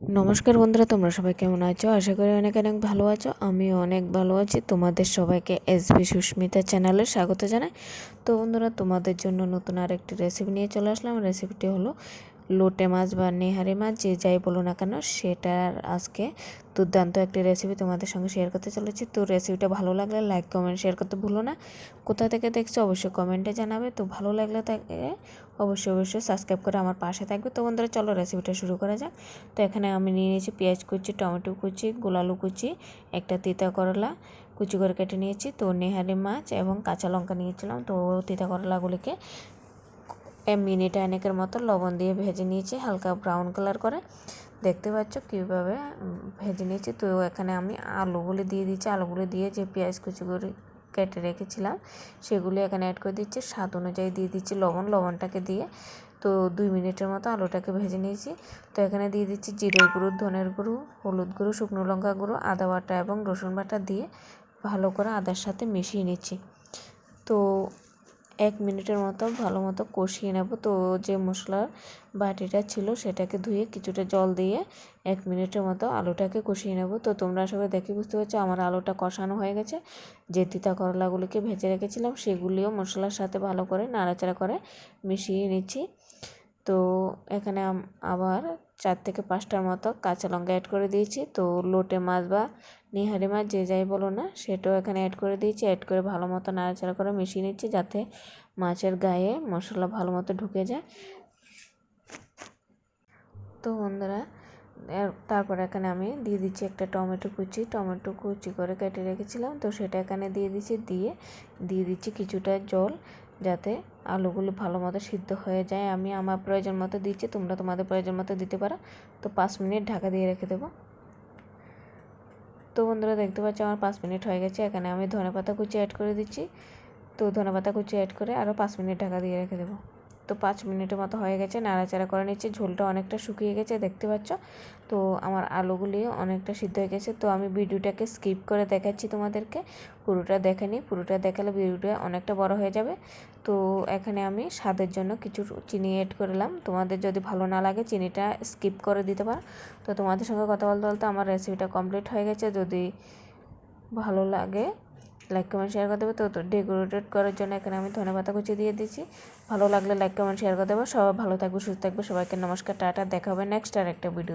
নমস্কার বন্ধুরা, তোমরা সবাই কেমন আছো? আশা করি অনেক অনেক ভালো আছো। আমি অনেক ভালো আছি। তোমাদের সবাইকে এস বি সুস্মিতা চ্যানেলে স্বাগত জানাই। তো বন্ধুরা, তোমাদের জন্য নতুন আরেকটি রেসিপি নিয়ে চলে আসলাম। রেসিপিটি হলো লোটে মাছ বা নেহারি মাছ, যে যাই বলো না কেন, সেটার আজকে দুর্দান্ত একটি রেসিপি তোমাদের সঙ্গে শেয়ার করতে চলেছি। তো রেসিপিটা ভালো লাগলে লাইক কমেন্ট শেয়ার করতে ভুলো না। কোথা থেকে দেখছ অবশ্যই কমেন্টে জানাবে। তো ভালো লাগলে তাকে অবশ্যই অবশ্যই সাবস্ক্রাইব করে আমার পাশে থাকবে। তো বন্ধুরা, চলো রেসিপিটা শুরু করা যাক। তো এখানে আমি নিয়ে নিয়েছি পেঁয়াজ কুচি, টমেটো কুচি, গোলালু কুচি, একটা তিতা করলা কুচি করে কেটে নিয়েছি। তো নেহারি মাছ এবং কাঁচা লঙ্কা নিয়েছিলাম। তো তিতা করলাগুলিকে মিনিট অনেকের মতো লবণ দিয়ে ভেজে নিয়েছি, হালকা ব্রাউন কালার করে। দেখতে পাচ্ছ কীভাবে ভেজে নিয়েছি। তো এখানে আমি আলুগুলি দিয়ে দিচ্ছি আলুগুলি দিয়ে যে পেঁয়াজ কুচি কেটে রেখেছিলাম, সেগুলি এখানে অ্যাড করে দিচ্ছি। স্বাদ অনুযায়ী দিয়ে দিচ্ছি লবণ, লবণটাকে দিয়ে। তো দুই মিনিটের মতো আলুটাকে ভেজে নিয়েছি। তো এখানে দিয়ে দিচ্ছি জিরের গুঁড়ো, ধনের গুঁড়ো, হলুদ গুঁড়ো, শুকনো লঙ্কা গুঁড়ো, আদা বাটা এবং রসুন বাটা দিয়ে ভালো করে আদার সাথে মিশিয়ে নিচ্ছি। তো এক মিনিটের মতো ভালো মতো কষিয়ে নেব। তো যে মশলার বাটিটা ছিল সেটাকে ধুয়ে কিছুটা জল দিয়ে এক মিনিটের মতো আলুটাকে কষিয়ে নেব। তো তোমরা সবাই দেখে বুঝতে পারছ আমার আলুটা কষানো হয়ে গেছে। যে তিতা করলাগুলিকে ভেজে রেখেছিলাম সেগুলিও মশলার সাথে ভালো করে নাড়াচাড়া করে মিশিয়ে নিচ্ছি। তো এখানে আবার চার থেকে পাঁচটার মতো কাঁচা লঙ্কা অ্যাড করে দিয়েছি। তো লোটে মাছ বা নিহারি মাছ যে যাই বলো না, সেটাও এখানে অ্যাড করে দিয়েছি। অ্যাড করে ভালো মতো নাড়াচাড়া করে মিশিয়ে নিচ্ছি যাতে মাছের গায়ে মশলা ভালো মতো ঢুকে যায়। তো বন্ধুরা তারপর এখানে আমি দিয়ে দিচ্ছি একটা টমেটো কুচি। টমেটো কুচি করে কেটে রেখেছিলাম, তো সেটা এখানে দিয়ে দিচ্ছি। দিয়ে দিয়ে দিচ্ছি কিছুটা জল যাতে আলুগুলো ভালো মতো সিদ্ধ হয়ে যায়। আমি আমার প্রয়োজন মতো দিচ্ছি, তোমরা তোমাদের প্রয়োজন মতো দিতে পারো। তো পাঁচ মিনিট ঢাকা দিয়ে রেখে দেবো। তো বন্ধুরা দেখতে পাচ্ছি আমার পাঁচ মিনিট হয়ে গেছে। এখানে আমি ধনে পাতা কুচি অ্যাড করে দিচ্ছি। তো ধনে পাতা কুচি অ্যাড করে আরও পাঁচ মিনিট ঢাকা দিয়ে রেখে দেবো। তো পাঁচ মিনিটের মতো হয়ে গেছে, নাড়াচাড়া করে নিচ্ছি। ঝোলটা অনেকটা শুকিয়ে গেছে, দেখতে পাচ্ছ? তো আমার আলুগুলি অনেকটা সিদ্ধ হয়ে গেছে। তো আমি ভিডিওটাকে স্কিপ করে দেখাচ্ছি তোমাদেরকে। পুরোটা দেখে নিই। পুরোটা দেখালে ভিডিওটা অনেকটা বড় হয়ে যাবে। তো এখানে আমি স্বাদের জন্য কিছু চিনি অ্যাড করলাম। তোমাদের যদি ভালো না লাগে চিনিটা স্কিপ করে দিতে পারো। তো তোমাদের সঙ্গে কথা বলতে বলতে আমার রেসিপিটা কমপ্লিট হয়ে গেছে। যদি ভালো লাগে লাইক কমেন্ট শেয়ার করে দেবে। তো ডেকোরেটেড করার জন্য এখানে আমি ধনেপাতা কুচি দিয়ে দিচ্ছি। ভালো লাগলে লাইক কমেন্ট শেয়ার করে দেবো। সবাই ভালো থাকবে, সুস্থ থাকবে। সবাইকে নমস্কার, টাটা। দেখা হবে নেক্সট আর একটা ভিডিও